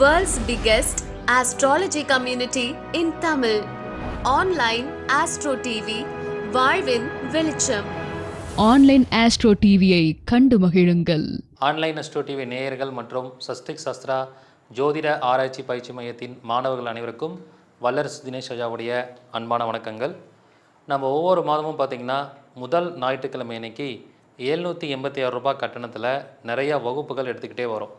World's biggest astrology community in Tamil. Online Astro TV, வாழ்வின் வெளிச்சம். Online astro டிவியை கண்டு மகிழுங்கள். ஆன்லைன் அஸ்ட்ரோ டிவி நேயர்கள் மற்றும் சஸ்திக் சஸ்திரா ஜோதிட ஆராய்ச்சி பயிற்சி மையத்தின் மாணவர்கள் அனைவருக்கும் வல்லரசு தினேஷ் ஐயாவுடைய அன்பான வணக்கங்கள். நம்ம ஒவ்வொரு மாதமும் பார்த்திங்கன்னா முதல் ஞாயிற்றுக்கிழமை அன்னைக்கு எழுநூற்றி எண்பத்தி ஆறு ரூபாய் கட்டணத்தில் நிறைய வகுப்புகள் எடுத்துக்கிட்டே வரும்.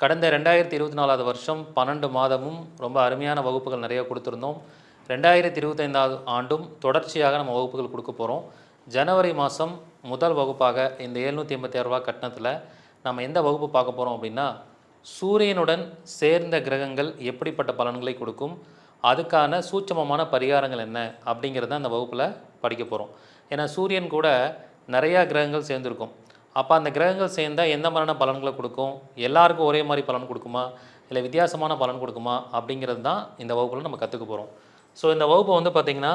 கடந்த ரெண்டாயிரத்தி இருபத்தி நாலாவது வருஷம் பன்னெண்டு மாதமும் ரொம்ப அருமையான வகுப்புகள் நிறைய கொடுத்துருந்தோம். ரெண்டாயிரத்தி இருபத்தைந்தாவது ஆண்டும் தொடர்ச்சியாக நம்ம வகுப்புகள் கொடுக்க போகிறோம் ஜனவரி மாதம் முதல் வகுப்பாக இந்த எழுநூற்றி எண்பத்தி ரூபா கட்டணத்தில் நம்ம எந்த வகுப்பு பார்க்க போகிறோம் அப்படின்னா சூரியனுடன் சேர்ந்த கிரகங்கள் எப்படிப்பட்ட பலன்களை கொடுக்கும் அதுக்கான சூட்சமமான பரிகாரங்கள் என்ன அப்படிங்கிறத அந்த வகுப்பில் படிக்க போகிறோம் ஏன்னா சூரியன் கூட நிறையா கிரகங்கள் சேர்ந்துருக்கும். அப்போ அந்த கிரகங்கள் சேர்ந்தால் எந்த மாதிரியான பலன்களை கொடுக்கும்? எல்லாருக்கும் ஒரே மாதிரி பலன் கொடுக்குமா? இல்லை வித்தியாசமான பலன் கொடுக்குமா? அப்படிங்கிறது தான் இந்த வகுப்பில் நம்ம கற்றுக்க போகிறோம் ஸோ இந்த வகுப்பை வந்து பார்த்திங்கன்னா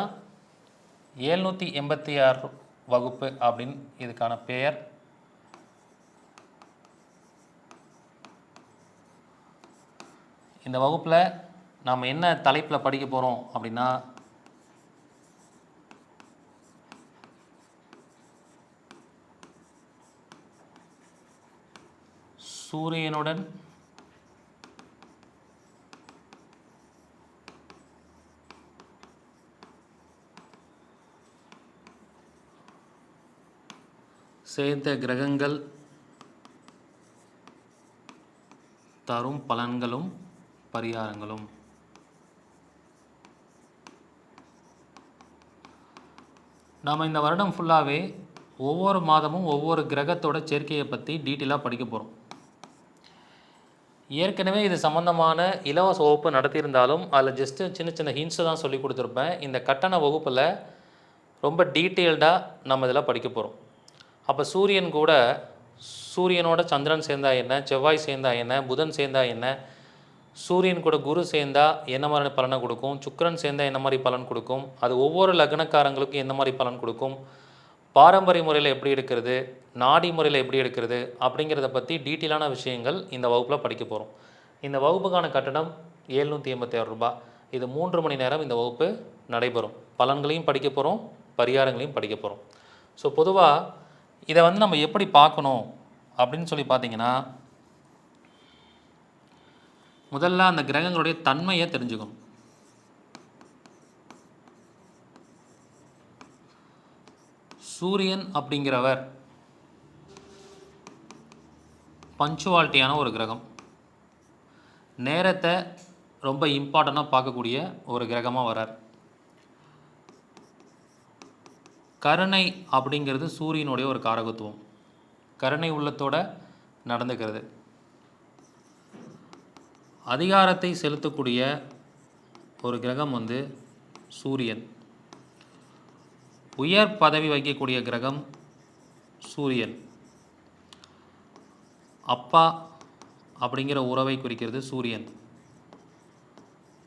ஏழ்நூற்றி எண்பத்தி ஆறு வகுப்பு அப்படின்னு இதுக்கான பெயர். இந்த வகுப்பில் நாம் என்ன தலைப்பில் படிக்க போகிறோம் அப்படின்னா சூரியனுடன் சேர்ந்த கிரகங்கள் தரும் பலன்களும் பரிகாரங்களும். நாம் இந்த வருடம் ஃபுல்லாகவே ஒவ்வொரு மாதமும் ஒவ்வொரு கிரகத்தோட சேர்க்கையை பற்றி டீட்டெயிலாக படிக்க போகிறோம் ஏற்கனவே இது சம்மந்தமான இலவச வகுப்பு நடத்தியிருந்தாலும் அதில் ஜஸ்ட்டு சின்ன சின்ன ஹிண்ட்ஸை தான் சொல்லி கொடுத்துருப்பேன். இந்த கட்டண வகுப்பில் ரொம்ப டீட்டெயில்டாக நம்ம இதில் படிக்க போகிறோம் அப்போ சூரியன் கூட சூரியனோட சந்திரன் சேர்ந்தா என்ன செவ்வாய் சேர்ந்தா என்ன புதன் சேர்ந்தா என்ன சூரியன் கூட குரு சேர்ந்தா என்ன மாதிரியான பலனை கொடுக்கும் சுக்கிரன் சேர்ந்தா என்ன மாதிரி பலன் கொடுக்கும் அது ஒவ்வொரு லக்னக்காரங்களுக்கும் என்ன மாதிரி பலன் கொடுக்கும் பாரம்பரிய முறையில் எப்படி எடுக்கிறது நாடி முறையில் எப்படி எடுக்கிறது அப்படிங்கிறத பற்றி டீட்டெயிலான விஷயங்கள் இந்த வகுப்பில் படிக்க போகிறோம் இந்த வகுப்புக்கான கட்டணம் ஏழ்நூற்றி எண்பத்தி ஆறு ரூபாய் இது மூன்று மணி நேரம் இந்த வகுப்பு நடைபெறும். பலன்களையும் படிக்க போகிறோம் பரிகாரங்களையும் படிக்க போகிறோம் ஸோ பொதுவாக இதை வந்து நம்ம எப்படி பார்க்கணும் அப்படின்னு சொல்லி பார்த்தீங்கன்னா முதல்ல அந்த கிரகங்களுடைய தன்மையை தெரிஞ்சுக்கணும். சூரியன் அப்படிங்கிறவர் பஞ்சுவாலிட்டியான ஒரு கிரகம். நேரத்தை ரொம்ப இம்பார்ட்டண்ட்டாக பார்க்கக்கூடிய ஒரு கிரகமாக வரார். கருணை அப்படிங்கிறது சூரியனுடைய ஒரு காரகத்துவம். கருணை உள்ளத்தோட நடந்துக்கிறது. அதிகாரத்தை செலுத்தக்கூடிய ஒரு கிரகம் வந்து சூரியன். உயர் பதவி வகிக்கக்கூடிய கிரகம் சூரியன். அப்பா அப்படிங்கிற உறவை குறிக்கிறது சூரியன்.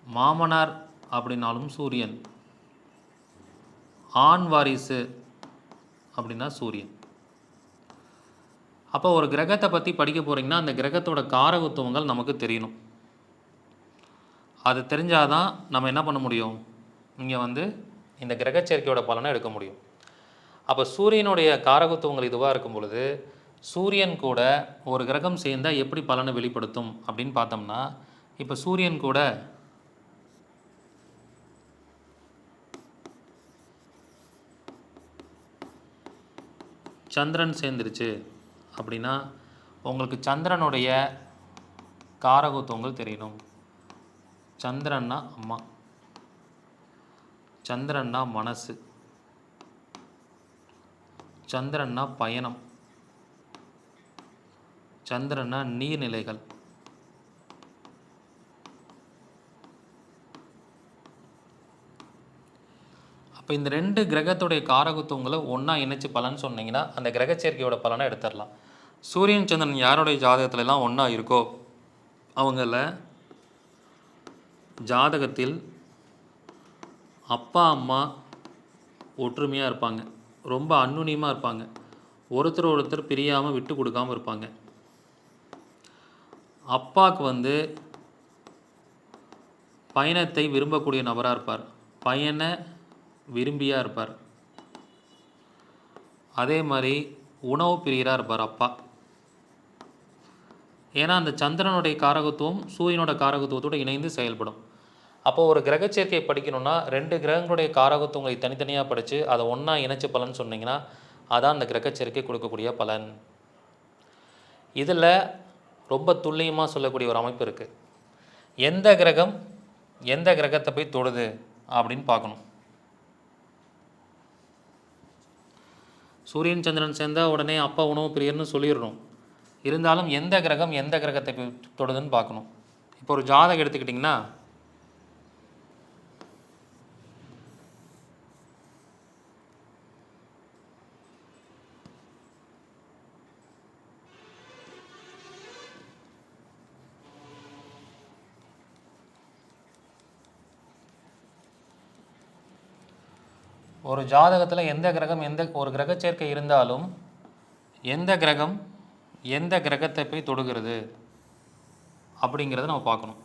மாமனார் அப்படின்னாலும் சூரியன். ஆண் வாரிசு அப்படின்னா சூரியன். அப்போ ஒரு கிரகத்தை பற்றி படிக்க போகிறீங்கன்னா அந்த கிரகத்தோட காரகத்துவங்கள் நமக்கு தெரியணும். அது தெரிஞ்சாதான் நம்ம என்ன பண்ண முடியும்? இங்கே வந்து இந்த கிரகச்சேர்க்கையோட பலனை எடுக்க முடியும். அப்போ சூரியனுடைய காரகத்துவங்கள் இதுவாக இருக்கும் பொழுது சூரியன் கூட ஒரு கிரகம் சேர்ந்தால் எப்படி பலனை வெளிப்படுத்தும் அப்படின்னு பார்த்தோம்னா இப்போ சூரியன் கூட சந்திரன் சேர்ந்துருச்சு அப்படின்னா உங்களுக்கு சந்திரனுடைய காரகத்துவங்கள் தெரியணும். சந்திரன்னா அம்மா. சந்திரன்னா மனசு. சந்திரன்னா பயணம். சந்திரனா நீர்நிலைகள். அப்போ இந்த ரெண்டு கிரகத்துடைய காரகத்துவங்களை ஒன்றா இணைச்சு பலன் சொன்னீங்கன்னா அந்த கிரக சேர்க்கையோட பலனை எடுத்துடலாம். சூரியன் சந்திரன் யாருடைய ஜாதகத்துலலாம் ஒன்றா இருக்கோ அவங்கள ஜாதகத்தில் அப்பா அம்மா ஒற்றுமையாக இருப்பாங்க. ரொம்ப அன்னுனியமாக இருப்பாங்க. ஒருத்தர் ஒருத்தர் பிரியாமல் விட்டு கொடுக்காம இருப்பாங்க. அப்பாவுக்கு வந்து பயணத்தை விரும்பக்கூடிய நபராக இருப்பார். பயண விரும்பியாக இருப்பார். அதே மாதிரி உணவு பிரியராக இருப்பார் அப்பா. ஏன்னா அந்த சந்திரனுடைய காரகத்துவம் சூரியனோட காரகத்துவத்தோடு இணைந்து செயல்படும். அப்போ ஒரு கிரக சேர்க்கையை படிக்கணும்னா ரெண்டு கிரகங்களுடைய காரகத்துவங்களை தனித்தனியாக படித்து அதை ஒன்றா இணைச்சி பலன் சொன்னிங்கன்னா அதான் அந்த கிரக சேர்க்கை கொடுக்கக்கூடிய பலன். இதில் ரொம்ப துல்லியமாக சொல்லக்கூடிய ஒரு அமைப்பு இருக்குது எந்த கிரகம் எந்த கிரகத்தை போய் தொடுது அப்படின்னு பார்க்கணும். சூரியன் சந்திரன் சேர்ந்தால் உடனே அப்பா உணவு பிரியர்னு சொல்லிடணும். இருந்தாலும் எந்த கிரகம் எந்த கிரகத்தை போய் தொடுதுன்னு பார்க்கணும். இப்போ ஒரு ஜாதகம் எடுத்துக்கிட்டிங்கன்னா ஜாதகத்தில் எந்த கிரகம் எந்த ஒரு கிரக சேர்க்கை இருந்தாலும் எந்த கிரகம் எந்த கிரகத்தை போய் தொடுகிறது அப்படிங்கிறத நம்ம பார்க்கணும்.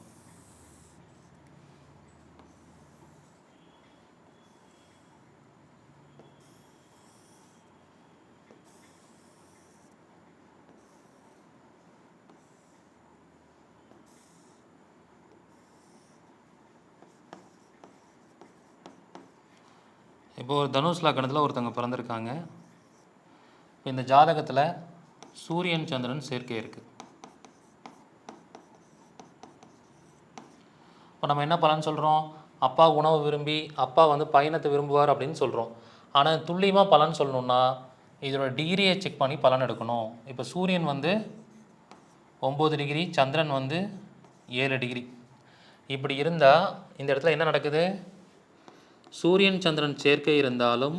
இப்போ ஒரு தனுஷ் லக்கணத்தில் ஒருத்தவங்க பிறந்திருக்காங்க. இப்போ இந்த ஜாதகத்தில் சூரியன் சந்திரன் சேர்க்கை இருக்குது இப்போ நம்ம என்ன பலன் சொல்கிறோம் அப்பா உணவு விரும்பி அப்பா வந்து பயணத்தை விரும்புவார் அப்படின்னு சொல்கிறோம் ஆனால் துல்லியமாக பலன் சொல்லணும்னா இதோட டிகிரியை செக் பண்ணி பலன் எடுக்கணும். இப்போ சூரியன் வந்து ஒம்பது டிகிரி சந்திரன் வந்து ஏழு டிகிரி இப்படி இருந்தால் இந்த இடத்துல என்ன நடக்குது? சூரியன் சந்திரன் சேர்க்கை இருந்தாலும்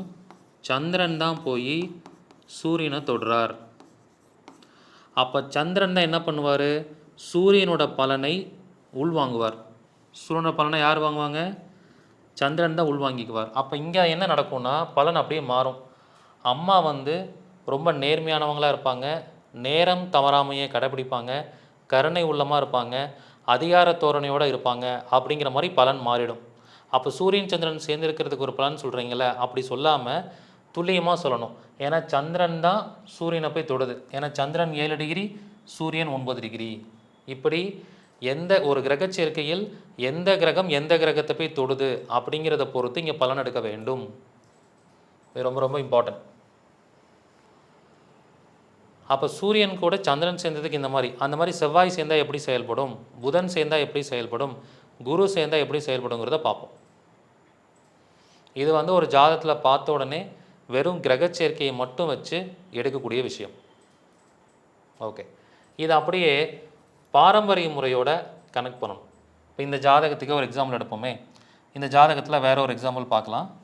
சந்திரன் தான் போய் சூரியனை தொடுறார். அப்போ சந்திரன் தான் என்ன பண்ணுவார்? சூரியனோட பலனை உள்வாங்குவார். சூரியனோட பலனை யார் வாங்குவாங்க? சந்திரன் தான் உள்வாங்கிக்குவார். அப்போ இங்கே என்ன நடக்கும்னா பலன் அப்படியே மாறும். அம்மா வந்து ரொம்ப நேர்மையானவங்களாக இருப்பாங்க. நேரம் தவறாமையை கடைபிடிப்பாங்க. கருணை உள்ளமாக இருப்பாங்க. அதிகார தோரணையோடு இருப்பாங்க. அப்படிங்கிற மாதிரி பலன் மாறிடும். அப்போ சூரியன் சந்திரன் சேர்ந்துருக்கிறதுக்கு ஒரு பலன் சொல்கிறீங்கள அப்படி சொல்லாமல் துல்லியமாக சொல்லணும். ஏன்னா சந்திரன் தான் சூரியனை போய் தொடுது. ஏன்னா சந்திரன் ஏழு டிகிரி சூரியன் ஒன்பது டிகிரி இப்படி எந்த ஒரு கிரக சேர்க்கையில் எந்த கிரகம் எந்த கிரகத்தை போய் தொடுது அப்படிங்கிறத பொறுத்து இங்கே பலன் எடுக்க வேண்டும். இது ரொம்ப ரொம்ப இம்பார்ட்டன்ட் அப்போ சூரியன் கூட சந்திரன் சேர்ந்ததுக்கு இந்த மாதிரி அந்த மாதிரி செவ்வாய் சேர்ந்தால் எப்படி செயல்படும்? புதன் சேர்ந்தால் எப்படி செயல்படும்? குரு சேர்ந்தால் எப்படி செயல்படுங்கிறத பார்ப்போம். இது வந்து ஒரு ஜாதகத்தில் பார்த்த உடனே வெறும் கிரக சேர்க்கையை மட்டும் வச்சு எடுக்கக்கூடிய விஷயம். ஓகே. இது அப்படியே பாரம்பரிய முறையோட கனெக்ட் பண்ணணும். இப்போ இந்த ஜாதகத்துக்கு ஒரு எக்ஸாம்பிள் எடுப்போமே. இந்த ஜாதகத்தில் வேற ஒரு எக்ஸாம்பிள் பார்க்கலாம்.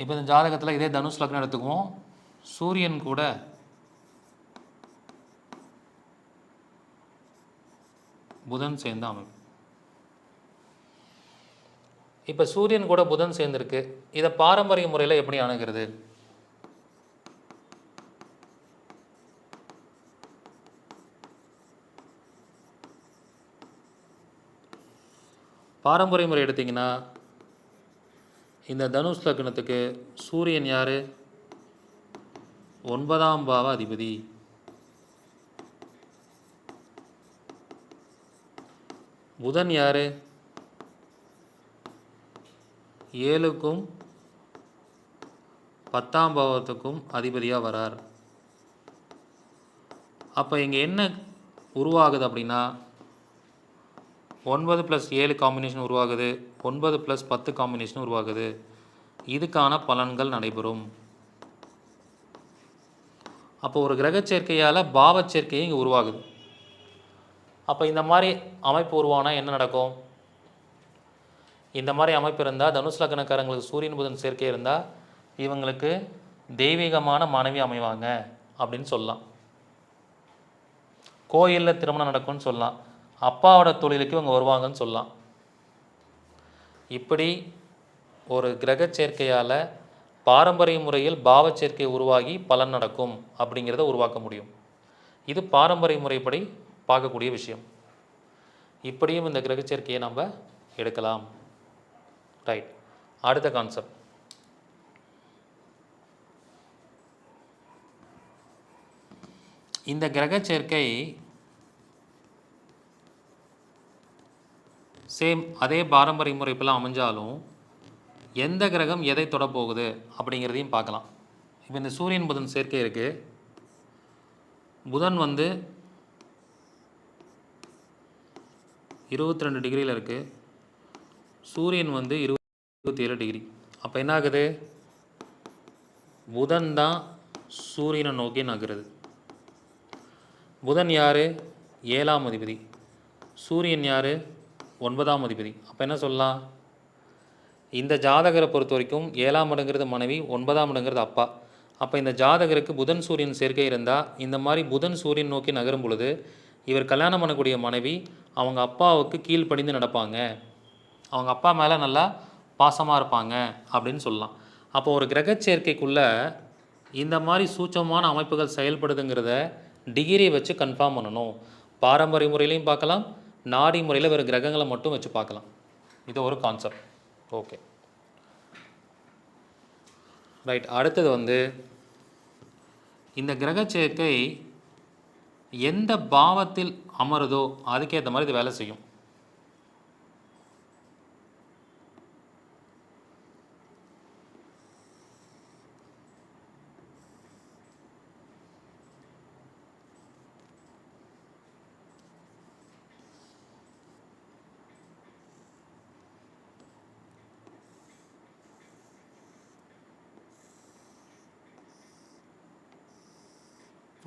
இப்போ இந்த ஜாதகத்தில் இதே தனுஷ் லக்னம் எடுத்துக்குவோம். சூரியன் கூட புதன் சேர்ந்த அமைப்பு. இப்போ சூரியன் கூட புதன் சேர்ந்துருக்கு. இதை பாரம்பரிய முறையில் எப்படி அணுகிறது? பாரம்பரிய முறை எடுத்திங்கன்னா இந்த தனுஷ் லக்னத்துக்கு சூரியன் யார்? ஒன்பதாம் பாவ அதிபதி. புதன் யார்? ஏழுக்கும் பத்தாம் பாவத்துக்கும் அதிபதியாக வரார். அப்போ இங்கே என்ன உருவாகுது அப்படின்னா ஒன்பது ப்ளஸ் ஏழு காம்பினேஷன் உருவாகுது. ஒன்பது ப்ளஸ் பத்து காம்பினேஷன் உருவாகுது. இதுக்கான பலன்கள் நடைபெறும். அப்போ ஒரு கிரக சேர்க்கையால் பாவச் சேர்க்கையும் இங்கே உருவாகுது. அப்போ இந்த மாதிரி அமைப்பு உருவானா என்ன நடக்கும்? இந்த மாதிரி அமைப்பு இருந்தால் தனுஷ் லக்னக்காரங்களுக்கு சூரியன் புதன் சேர்க்கை இருந்தால் இவங்களுக்கு தெய்வீகமான மனைவி அமைவாங்க அப்படின்னு சொல்லலாம். கோயிலில் திருமணம் நடக்கும்னு சொல்லலாம். அப்பாவோட தொழிலுக்கு இவங்க வருவாங்கன்னு சொல்லலாம். இப்படி ஒரு கிரக சேர்க்கையால் பாரம்பரிய முறையில் பாவச்சேர்க்கை உருவாகி பலன் நடக்கும் அப்படிங்கிறத உருவாக்க முடியும். இது பாரம்பரிய முறைப்படி பார்க்கக்கூடிய விஷயம். இப்படியும் இந்த கிரக சேர்க்கையை நம்ம எடுக்கலாம். ரைட் அடுத்த கான்செப்ட் இந்த கிரக சேர்க்கை சேம் அதே பாரம்பரிய முறைப்பெல்லாம் அமைஞ்சாலும் எந்த கிரகம் எதை தொடப்போகுது அப்படிங்கிறதையும் பார்க்கலாம். இப்போ இந்த சூரியன் புதன் சேர்க்கை இருக்குது புதன் வந்து இருபத்தி ரெண்டு டிகிரியில் இருக்குது சூரியன் வந்து இருபத்தி ஏழு டிகிரி. அப்போ என்ன ஆகுது புதன் தான் சூரியனை நோக்கி நகருது. புதன் யார்? ஏழாம் அதிபதி. சூரியன் யார்? ஒன்பதாம் அதிபதி. அப்போ என்ன சொல்லலாம்? இந்த ஜாதகரை பொறுத்த வரைக்கும் ஏழாம் இடங்கிறது மனைவி ஒன்பதாம் இடங்கிறது அப்பா. அப்போ இந்த ஜாதகருக்கு புதன் சூரியன் சேர்க்கை இருந்தால் இந்த மாதிரி புதன் சூரியன் நோக்கி நகரும் பொழுது இவர் கல்யாணம் பண்ணக்கூடிய மனைவி அவங்க அப்பாவுக்கு கீழ்ப்படிந்து நடப்பாங்க. அவங்க அப்பா மேலே நல்லா பாசமாக இருப்பாங்க அப்படின்னு சொல்லலாம். அப்போ ஒரு கிரக சேர்க்கைக்குள்ளே இந்த மாதிரி சூட்சமான அமைப்புகள் செயல்படுதுங்கிறத டிகிரி வச்சு கன்ஃபார்ம் பண்ணணும். பாரம்பரிய முறையிலையும் பார்க்கலாம். நாடி முறையில் வெறும் கிரகங்களை மட்டும் வச்சு பார்க்கலாம். இது ஒரு கான்செப்ட் ஓகே ரைட் அடுத்தது வந்து இந்த கிரக சேர்க்கை எந்த பாவத்தில் அமருதோ அதுக்கேற்ற மாதிரி இது வேலை செய்யும்.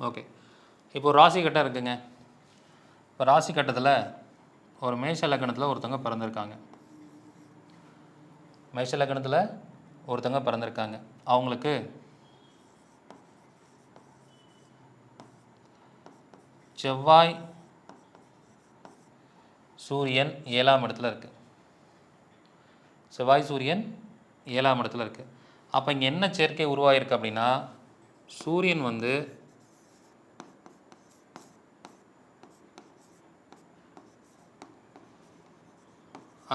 ஓகே. இப்போ ராசி கட்டம் இருக்குங்க. இப்போ ராசி கட்டத்தில் ஒரு மேஷ லக்கணத்தில் ஒருத்தவங்க பிறந்திருக்காங்க. மேஷ லக்கணத்தில் ஒருத்தவங்க பிறந்திருக்காங்க. அவங்களுக்கு செவ்வாய் சூரியன் ஏழாம் இடத்துல இருக்குது செவ்வாய் சூரியன் ஏழாம் இடத்துல இருக்குது அப்போ இங்கே என்ன சேர்க்கை உருவாகிருக்கு அப்படின்னா சூரியன் வந்து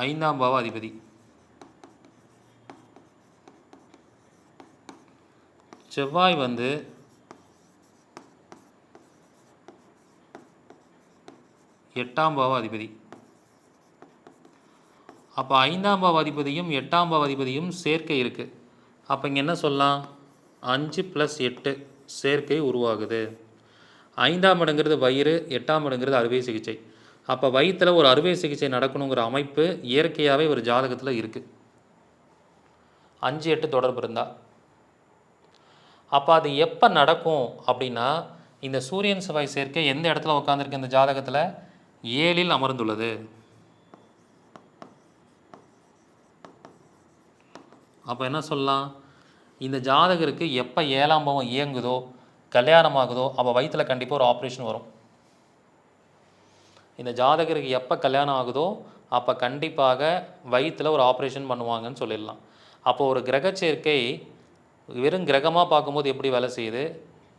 ஐந்தாம் பாவ அதிபதி செவ்வாய் வந்து எட்டாம் பாவ அதிபதி அப்போ ஐந்தாம் பாவ அதிபதியும் எட்டாம் பாவ அதிபதியும் சேர்க்கை இருக்குது அப்போ இங்கே என்ன சொல்லலாம்? அஞ்சு ப்ளஸ் எட்டு சேர்க்கை உருவாகுது. ஐந்தாம் இடங்கிறது வயிறு எட்டாம் இடங்கிறது அறுவை சிகிச்சை. அப்போ வயிற்றில் ஒரு அறுவை சிகிச்சை நடக்கணுங்கிற அமைப்பு இயற்கையாகவே ஒரு ஜாதகத்தில் இருக்குது அஞ்சு எட்டு தொடர்பு இருந்தால் அப்போ அது எப்போ நடக்கும் அப்படின்னா இந்த சூரியன் செவ்வாய் சேர்க்கை எந்த இடத்துல உட்காந்துருக்கு இந்த ஜாதகத்தில்? ஏழில் அமர்ந்துள்ளது. அப்போ என்ன சொல்லலாம்? இந்த ஜாதகருக்கு எப்போ ஏழாம் பாவம் இயங்குதோ கல்யாணம் ஆகுதோ அப்போ வயிற்றில் கண்டிப்பாக ஒரு ஆப்ரேஷன் வரும். இந்த ஜாதகருக்கு எப்போ கல்யாணம் ஆகுதோ அப்போ கண்டிப்பாக வயிற்றில் ஒரு ஆப்ரேஷன் பண்ணுவாங்கன்னு சொல்லிடலாம். அப்போது ஒரு கிரக சேர்க்கை வெறும் கிரகமாக பார்க்கும்போது எப்படி வேலை செய்யுது?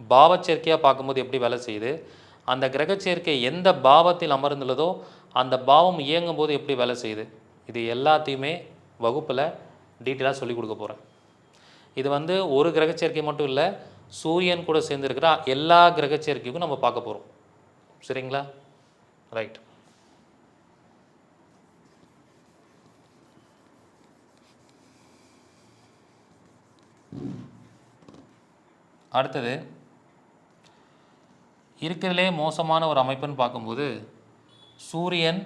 பாவச்சேர்க்கையாக பார்க்கும்போது எப்படி வேலை செய்யுது? அந்த கிரக சேர்க்கை எந்த பாவத்தில் அமர்ந்துள்ளதோ அந்த பாவம் இயங்கும் போது எப்படி வேலை செய்யுது? இது எல்லாத்தையுமே வகுப்பில் டீட்டெயிலாக சொல்லிக் கொடுக்க போகிறேன் இது வந்து ஒரு கிரக சேர்க்கை மட்டும் இல்லை சூரியன் கூட சேர்ந்துருக்கிற எல்லா கிரக சேர்க்கைக்கும் நம்ம பார்க்க போகிறோம் சரிங்களா? ரைட் அடுத்தது இருக்கிறதுலே மோசமான ஒரு அமைப்புன்னு பார்க்கும்போது சூரியன்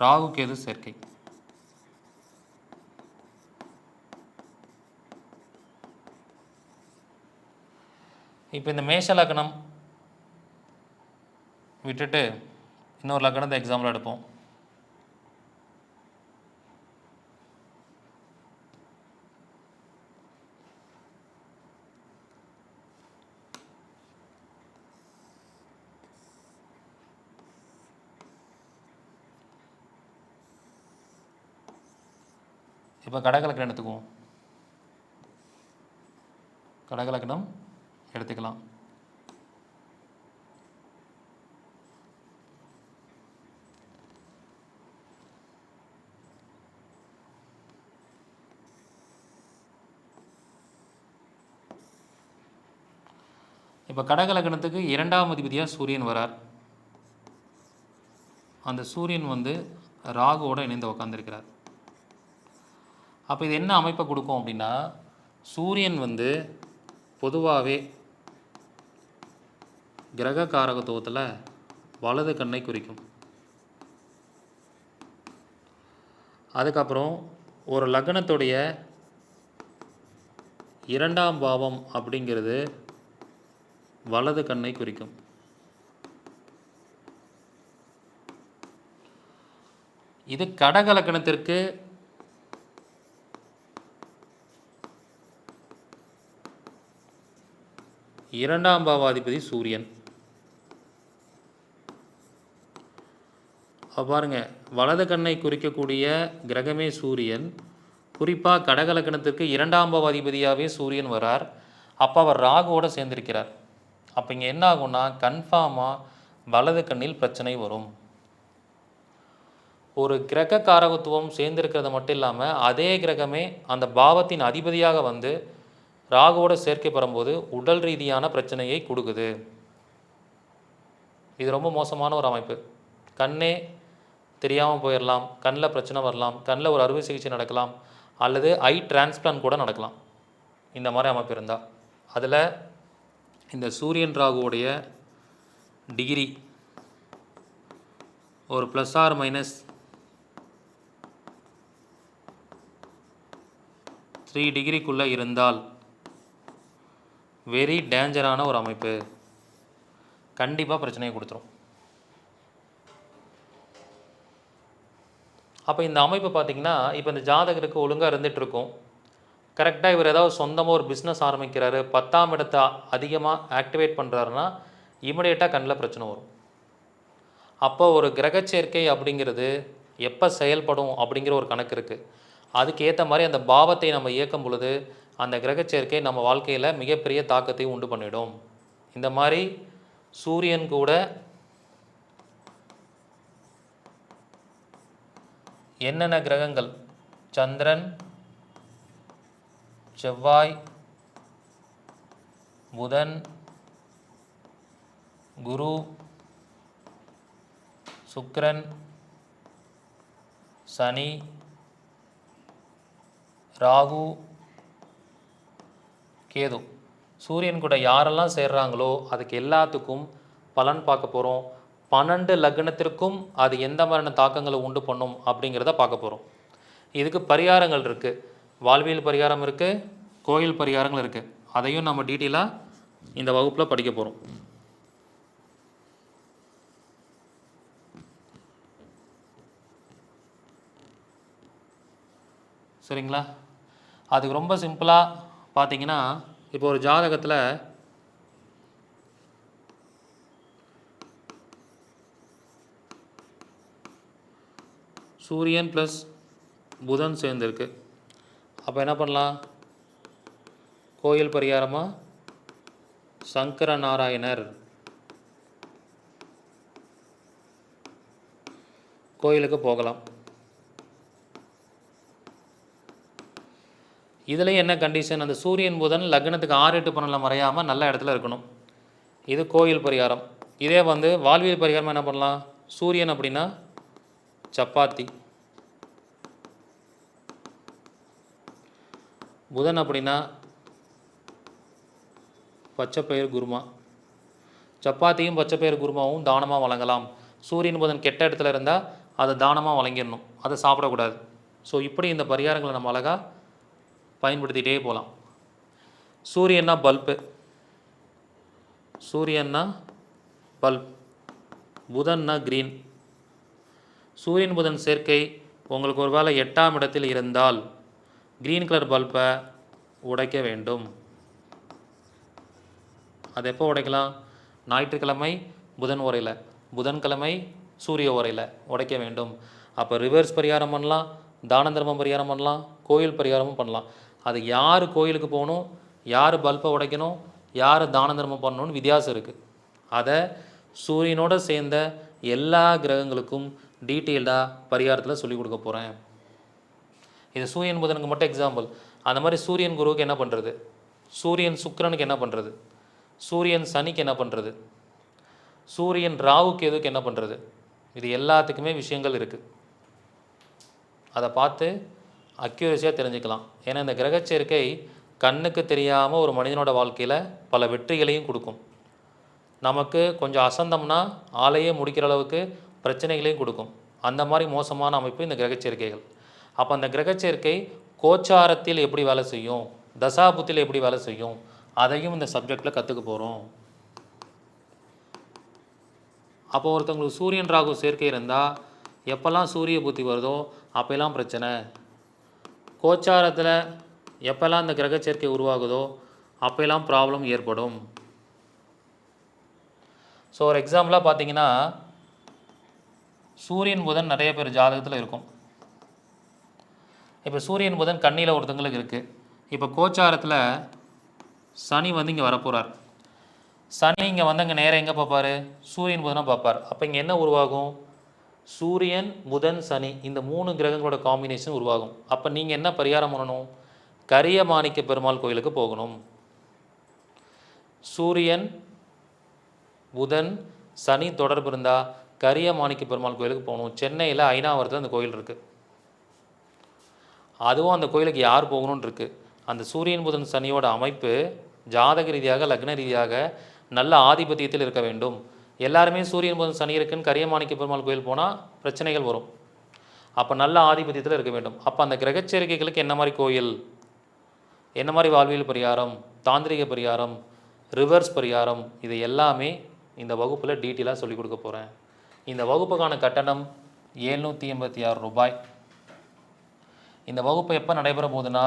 ராகு கேது சேர்க்கை. இப்போ இந்த மேஷ லக்னம் விட்டுட்டு இன்னொரு லக்னத்தை எக்ஸாம்பிள் எடுப்போம். இப்போ கடகலக்கணம் எடுத்துக்குவோம். கடகலக்கணம் எடுத்துக்கலாம். இப்போ கடகலக்கணத்துக்கு இரண்டாம் அதிபதியாக சூரியன் வரார். அந்த சூரியன் வந்து ராகுவோடு இணைந்து உக்காந்துருக்கிறார். அப்போ இது என்ன அமைப்பை கொடுக்கும் அப்படின்னா சூரியன் வந்து பொதுவாகவே கிரக காரகத்துவத்தில் வலது கண்ணை குறிக்கும். அதுக்கப்புறம் ஒரு லக்னத்துடைய இரண்டாம் பாவம் அப்படிங்கிறது வலது கண்ணை குறிக்கும். இது கடக லக்கணத்திற்கு இரண்டாம் பாவாதிபதி சூரியன். பாருங்கள் வலது கண்ணை குறிக்கக்கூடிய கிரகமே சூரியன். குறிப்பாக கடகலக்கணத்திற்கு இரண்டாம் பாவாதிபதியாகவே சூரியன் வரார். அப்போ அவர் ராகுவோடு சேர்ந்திருக்கிறார். அப்போ இங்கே என்ன ஆகும்னா கன்ஃபார்மாக வலது கண்ணில் பிரச்சனை வரும். ஒரு கிரக காரகத்துவம் சேர்ந்திருக்கிறது மட்டும் இல்லாமல் அதே கிரகமே அந்த பாவத்தின் அதிபதியாக வந்து ராகுவோட சேர்க்கை பெறும்போது உடல் ரீதியான பிரச்சனையை கொடுக்குது. இது ரொம்ப மோசமான ஒரு அமைப்பு. கண்ணே தெரியாமல் போயிடலாம் கண்ணில் பிரச்சனை வரலாம் கண்ணில் ஒரு அறுவை சிகிச்சை நடக்கலாம் அல்லது ஐ டிரான்ஸ்பிளான் கூட நடக்கலாம். இந்த மாதிரி அமைப்பு இருந்தால் அதில் இந்த சூரியன் ராகுவோடைய டிகிரி ஒரு ப்ளஸ் ஆர் மைனஸ் த்ரீ டிகிரிக்குள்ளே இருந்தால் வெரி டேஞ்சரான ஒரு அமைப்பு. கண்டிப்பாக பிரச்சனையை கொடுத்துரும். அப்போ இந்த அமைப்பு பார்த்திங்கன்னா இப்போ இந்த ஜாதகருக்கு ஒழுங்காக இருந்துகிட்ருக்கும் கரெக்டாக இவர் ஏதாவது சொந்தமாக ஒரு பிஸ்னஸ் ஆரம்பிக்கிறாரு பத்தாம் இடத்தை அதிகமாக ஆக்டிவேட் பண்ணுறாருன்னா இமிடியேட்டாக கண்ணில் பிரச்சனை வரும். அப்போ ஒரு கிரகச்சேர்க்கை அப்படிங்கிறது எப்போ செயல்படும் அப்படிங்கிற ஒரு கணக்கு இருக்குது அதுக்கு ஏற்ற மாதிரி அந்த பாவத்தை நம்ம இயக்கும் பொழுது அந்த கிரகச்சேர்க்கை நம்ம வாழ்க்கையில் மிகப்பெரிய தாக்கத்தை உண்டு பண்ணிடும். இந்த மாதிரி சூரியன் கூட என்னென்ன கிரகங்கள்? சந்திரன் செவ்வாய் புதன் குரு சுக்கிரன் சனி ராகு கேது. சூரியன் கூட யாரெல்லாம் சேர்றாங்களோ அதுக்கு எல்லாத்துக்கும் பலன் பார்க்க போகிறோம் பன்னெண்டு லக்னத்திற்கும் அது எந்த மாதிரியான தாக்கங்களை உண்டு பண்ணும் அப்படிங்கிறத பார்க்க போகிறோம் இதுக்கு பரிகாரங்கள் இருக்குது வாழ்வியல் பரிகாரம் இருக்குது கோயில் பரிகாரங்கள் இருக்குது அதையும் நம்ம டீட்டெயிலாக இந்த வகுப்பில் படிக்க போகிறோம் சரிங்களா? அதுக்கு ரொம்ப சிம்பிளாக பார்த்தீங்கன்னா இப்போ ஒரு ஜாதகத்தில் சூரியன் ப்ளஸ் புதன் சேர்ந்துருக்கு. அப்போ என்ன பண்ணலாம்? கோயில் பரிகாரமாக சங்கர நாராயணர். கோயிலுக்கு போகலாம். இதுலேயும் என்ன கண்டிஷன் அந்த சூரியன் புதன் லக்னத்துக்கு ஆறு எட்டு பன்னெண்டில் மறையாமல் நல்ல இடத்துல இருக்கணும். இது கோயில் பரிகாரம். இதே வந்து வாழ்வியல் பரிகாரமாக என்ன பண்ணலாம்? சூரியன் அப்படின்னா சப்பாத்தி. புதன் அப்படின்னா பச்சைப்பயிர் குருமா. சப்பாத்தியும் பச்சைப்பயிர் குருமாவும் தானமாக வழங்கலாம். சூரியன் புதன் கெட்ட இடத்துல இருந்தால் அதை தானமாக வழங்கிடணும். அதை சாப்பிடக்கூடாது. ஸோ இப்படி இந்த பரிகாரங்களை நம்ம அழகாக பயன்படுத்திகிட்டே போகலாம். சூரியன்னா பல்பு. சூரியன்னா பல்ப். புதன்னா க்ரீன் சூரியன் புதன் சேர்க்கை உங்களுக்கு ஒருவேளை எட்டாம் இடத்தில் இருந்தால் க்ரீன் கலர் பல்பை உடைக்க வேண்டும். அது எப்போ உடைக்கலாம்? ஞாயிற்றுக்கிழமை புதன் உரையில் புதன்கிழமை சூரிய உரையில் உடைக்க வேண்டும். அப்போ ரிவர்ஸ் பரிகாரம் பண்ணலாம் தான தர்மம் பரிகாரம் பண்ணலாம் கோயில் பரிகாரமும் பண்ணலாம். அது யார் கோயிலுக்கு போகணும் யார் பல்பை உடைக்கணும் யார் தான தர்மம் பண்ணணும்னு வித்தியாசம் இருக்குது அதை சூரியனோட சேர்ந்த எல்லா கிரகங்களுக்கும் டீட்டெயில்டாக பரிகாரத்தில் சொல்லிக் கொடுக்க போகிறேன் இது சூரியன் புதனுக்கு மட்டும் எக்ஸாம்பிள் அந்த மாதிரி சூரியன் குருவுக்கு என்ன பண்ணுறது சூரியன் சுக்கரனுக்கு என்ன பண்ணுறது சூரியன் சனிக்கு என்ன பண்ணுறது சூரியன் ராவுக்கு எதுக்கு என்ன பண்ணுறது இது எல்லாத்துக்குமே விஷயங்கள் இருக்குது அதை பார்த்து அக்யூரஸியாக தெரிஞ்சுக்கலாம். ஏன்னா இந்த கிரகச்சேர்க்கை கண்ணுக்கு தெரியாமல் ஒரு மனிதனோட வாழ்க்கையில் பல வெற்றிகளையும் கொடுக்கும். நமக்கு கொஞ்சம் அசந்தம்னா ஆளையே முடிக்கிற அளவுக்கு பிரச்சனைகளையும் கொடுக்கும். அந்த மாதிரி மோசமான அமைப்பு இந்த கிரகச்சேர்க்கைகள். அப்போ அந்த கிரகச்சேர்க்கை கோச்சாரத்தில் எப்படி வேலை செய்யும்? தசாபுத்தில் எப்படி வேலை செய்யும்? அதையும் இந்த சப்ஜெக்டில் கற்றுக்க போகிறோம் அப்போ ஒருத்தவங்களுக்கு சூரியன் ராகு சேர்க்கை இருந்தால் எப்போல்லாம் சூரிய புத்தி வருதோ அப்போல்லாம் பிரச்சனை. கோச்சாரத்தில் எப்போல்லாம் இந்த கிரக சேர்க்கை உருவாகுதோ அப்போல்லாம் ப்ராப்ளம் ஏற்படும். ஸோ ஒரு எக்ஸாம்பிளாக பார்த்தீங்கன்னா சூரியன் புதன் நிறைய பேர் ஜாதகத்தில் இருக்கும். இப்போ சூரியன் புதன் கண்ணியில் ஒருத்தங்களுக்கு இருக்குது இப்போ கோச்சாரத்தில் சனி வந்து இங்கே வரப்போகிறார் சனி இங்கே வந்து அங்கே நேராக எங்கே பார்ப்பாரு? சூரியன் புதனாக பார்ப்பார். அப்போ இங்கே என்ன உருவாகும்? சூரியன் புதன் சனி இந்த மூணு கிரகங்களோட காம்பினேஷன் உருவாகும். அப்போ நீங்கள் என்ன பரிகாரம் பண்ணணும்? கரிய மாணிக்க பெருமாள் கோயிலுக்கு போகணும். சூரியன் புதன் சனி தொடர்பு இருந்தால் கரிய மாணிக்க பெருமாள் கோயிலுக்கு போகணும். சென்னையில் ஐநாவரத்தில் அந்த கோயில் இருக்குது அதுவும் அந்த கோயிலுக்கு யார் போகணும்னு இருக்குது அந்த சூரியன் புதன் சனியோட அமைப்பு ஜாதக ரீதியாக லக்ன ரீதியாக நல்ல ஆதிபத்தியத்தில் இருக்க வேண்டும். எல்லாருமே சூரியன் புதன் சனி இருக்குன்னு கரியமாணிக்க பெருமாள் கோயில் போனால் பிரச்சனைகள் வரும். அப்போ நல்ல ஆதிபத்தியத்தில் இருக்க வேண்டும். அப்போ அந்த கிரகச்சேரிக்கைகளுக்கு என்ன மாதிரி கோயில்? என்ன மாதிரி வாழ்வியல் பரிகாரம்? தாந்திரிக பரிகாரம்? ரிவர்ஸ் பரிகாரம்? இது எல்லாமே இந்த வகுப்பில் டீட்டெயிலாக சொல்லிக் கொடுக்க போகிறேன் இந்த வகுப்புக்கான கட்டணம் எழுநூற்றி எண்பத்தி ஆறு ரூபாய். இந்த வகுப்பு எப்போ நடைபெற போகுதுன்னா?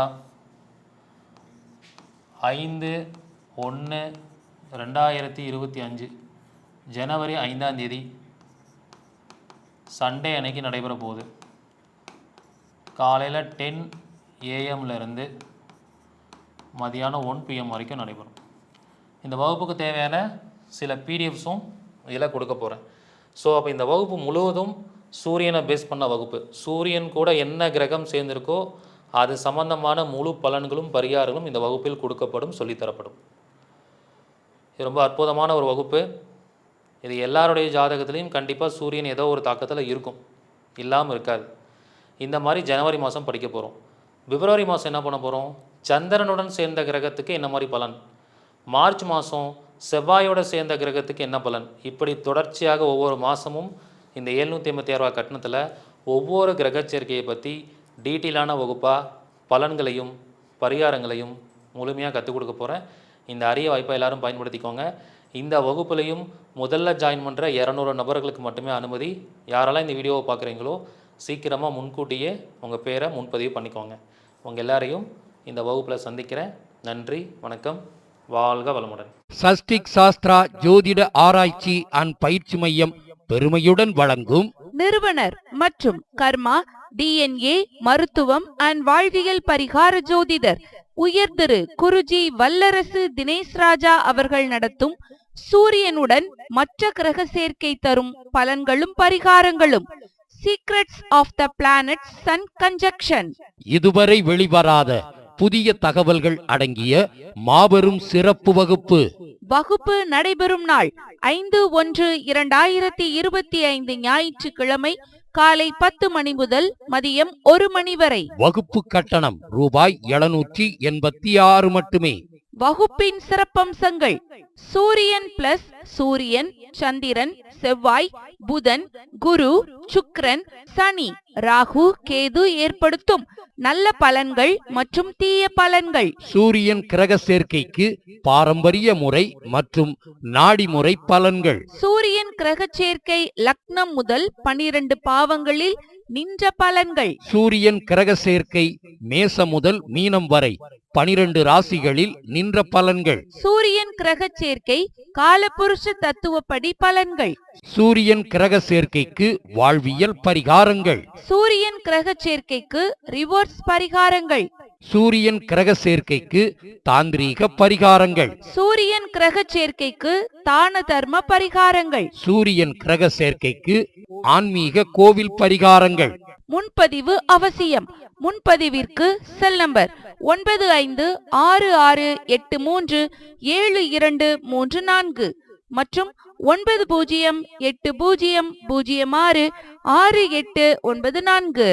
ஐந்து ஒன்று ரெண்டாயிரத்தி இருபத்தி அஞ்சு. ஜனவரி ஐந்தாம் தேதி. சண்டே அன்னைக்கு நடைபெற போகுது. காலையில் டென் ஏஎம்லேருந்து மதியானம் ஒன் பிஎம் வரைக்கும் நடைபெறும். இந்த வகுப்புக்கு தேவையான சில பிடிஎஃப்ஸும் இதில் கொடுக்க போகிறேன் ஸோ அப்போ இந்த வகுப்பு முழுவதும் சூரியனை பேஸ் பண்ண வகுப்பு. சூரியன் கூட என்ன கிரகம் சேர்ந்திருக்கோ அது சம்பந்தமான முழு பலன்களும் பரிகாரங்களும் இந்த வகுப்பில் கொடுக்கப்படும் சொல்லித்தரப்படும் இது ரொம்ப அற்புதமான ஒரு வகுப்பு. இது எல்லாருடைய ஜாதகத்துலேயும் கண்டிப்பாக சூரியன் ஏதோ ஒரு தாக்கத்தில் இருக்கும். இல்லாமல் இருக்காது. இந்த மாதிரி ஜனவரி மாதம் படிக்க போகிறோம் பிப்ரவரி மாதம் என்ன பண்ண போகிறோம் சந்திரனுடன் சேர்ந்த கிரகத்துக்கு என்ன மாதிரி பலன்? மார்ச் மாதம் செவ்வாயோட சேர்ந்த கிரகத்துக்கு என்ன பலன்? இப்படி தொடர்ச்சியாக ஒவ்வொரு மாதமும் இந்த எழுநூற்றி எண்பத்தி ஆறுவா கட்டணத்தில் ஒவ்வொரு கிரகச்சேர்க்கையை பற்றி டீட்டெயிலான வகுப்பாக பலன்களையும் பரிகாரங்களையும் முழுமையாக கற்றுக் கொடுக்க போகிறேன் இந்த அரிய வாய்ப்பை எல்லாரும் பயன்படுத்திக்கோங்க. இந்த வகுப்புலையும் முதல்ல ஜாயின் பண்ணுற இரநூறு நபர்களுக்கு மட்டுமே அனுமதி. யாரெல்லாம் இந்த வீடியோவை பார்க்குறீங்களோ சீக்கிரமாக முன்கூட்டியே உங்கள் பேரை முன்பதிவு பண்ணிக்கோங்க. உங்கள் எல்லாரையும் இந்த வகுப்பில் சந்திக்கிறேன். நன்றி வணக்கம் வாழ்க வளமுடன். சஷ்டிக் சாஸ்திரா ஜோதிட ஆராய்ச்சி அண்ட் பயிற்சி மையம். பெருமையுடன் வழங்கும் நிறுவனர் மற்றும் கர்மா டிஎன்ஏ மருத்துவம் அண்ட் வாழ்வியல் பரிகார ஜோதிடர் உயர் திரு குருஜி வல்லரசு தினேஷ் ராஜா அவர்கள் நடத்தும் சூரியனுடன் மற்ற கிரக சேர்க்கை தரும் பலன்களும் பரிகாரங்களும். Secrets of the planet sun conjunction இதுவரை வெளிவராத புதிய தகவல்கள் அடங்கிய மாபெரும் சிறப்பு வகுப்பு. வகுப்பு நடைபெறும் நாள் ஐந்து ஒன்று இரண்டாயிரத்தி இருபத்தி ஐந்து ஞாயிற்றுக்கிழமை காலை பத்து மணி முதல் மதியம் ஒரு மணி வரை. வகுப்பு கட்டணம் ரூபாய் எழுநூற்றி எண்பத்தி ஆறு மட்டுமே. வகுப்பின் சிறப்பம்சங்கள் சூரியன் பிளஸ் சூரியன் சந்திரன் செவ்வாய் புதன் குரு சுக்கிரன் சனி. ராகு கேது ஏற்படுத்தும். நல்ல பலன்கள் மற்றும் தீய பலன்கள். சூரியன் கிரக சேர்க்கைக்கு பாரம்பரிய முறை மற்றும் நாடி முறை பலன்கள். சூரியன் கிரக சேர்க்கை லக்னம் முதல் பனிரெண்டு பாவங்களில் நின்ற பலன்கள். சூரியன் கிரக சேர்க்கை மேசம் முதல் மீனம் வரை பனிரெண்டு ராசிகளில் நின்ற பலன்கள். சூரியன் கிரக சேர்க்கை சேர்க்கை காலபுருஷ தத்துவப்படி பலன்கள். சூரியன் கிரக சேர்க்கைக்கு வாழ்வியல் பரிகாரங்கள். சூரியன் கிரக சேர்க்கைக்கு ரிவர்ஸ் பரிகாரங்கள். சூரியன் கிரக சேர்க்கைக்கு தாந்திரீக பரிகாரங்கள். சூரியன் கிரக சேர்க்கைக்கு தான தர்ம பரிகாரங்கள். சூரியன் கிரக சேர்க்கைக்கு ஆன்மீக கோவில் பரிகாரங்கள். முன்பதிவு அவசியம். முன்பதிவிற்கு செல் நம்பர் ஒன்பது ஐந்து ஆறு ஆறு எட்டு மூன்று ஏழு இரண்டு மூன்று நான்கு மற்றும் ஒன்பது பூஜ்ஜியம் எட்டு பூஜ்ஜியம் பூஜ்ஜியம் ஆறு ஆறு எட்டு ஒன்பது நான்கு.